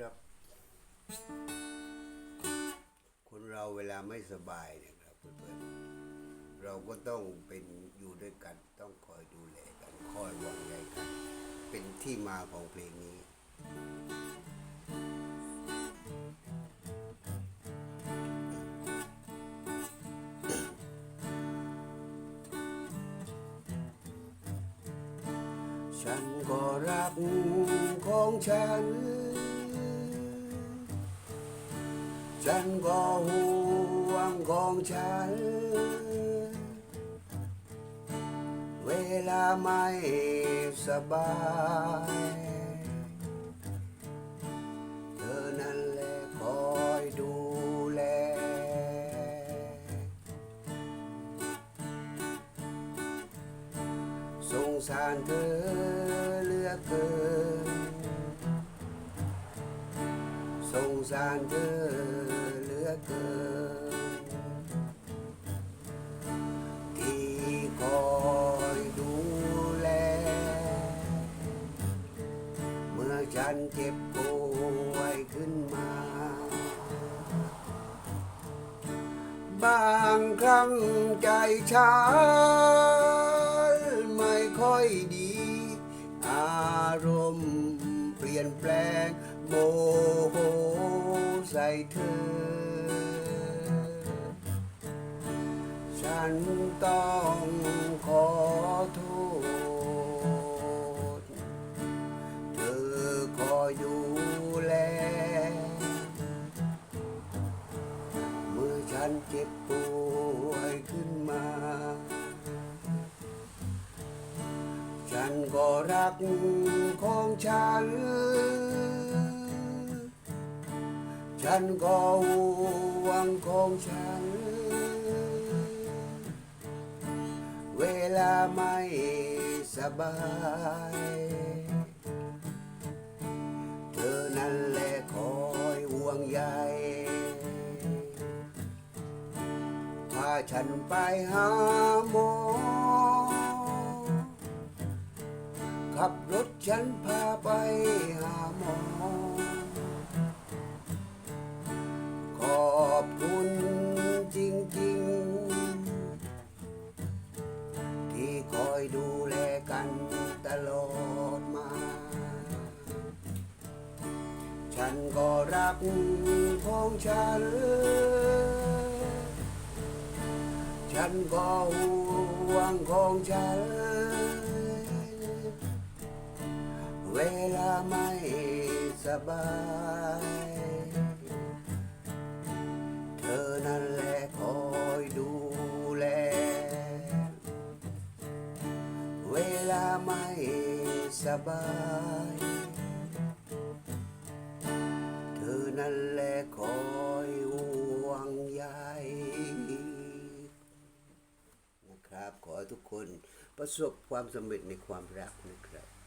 ครับคนเราเวลาไม่สบายเนะครับเพื่อนๆเราก็ต้องเป็นอยู่ด้วยกัน ต้องคอยดูแลกันคอยหวังใยกัน เป็นที่มาของเพลงนี้ฉันก็รักของฉัน ฉันก็ห่วงของฉัน เวลาไม่สบาย เธอนั่นแหละคอยดูแล สงสารเธอเหลือเกิน สงสารเธอ ลือเกิน ที่คอยดูแล เมื่อฉันเจ็บป่วยขึ้นมา บางครั้งใจฉันไม่ค่อยดี อารมณ์เปลี่ยนแปลงโมโหใส่เธอ ฉันต้องขอโทษ เธอคอยดูแล เมื่อฉันเจ็บป่วยขึ้นมา ฉันก็รักของฉัน ฉันก็ห่วงของฉัน เวลาไม่สบาย เธอนั่นแหละคอยห่วงใยพาฉันไปหาหมอ ขับรถฉันพาไปหาหมอ นก็รักของฉัน ฉันก็ห่วงของฉัน เวลาไม่สบาย เธอนั่นแหละคอยดูแล เวลาไม่สบาย ทุกคนประสบความสำเร็จในความรักนะครับ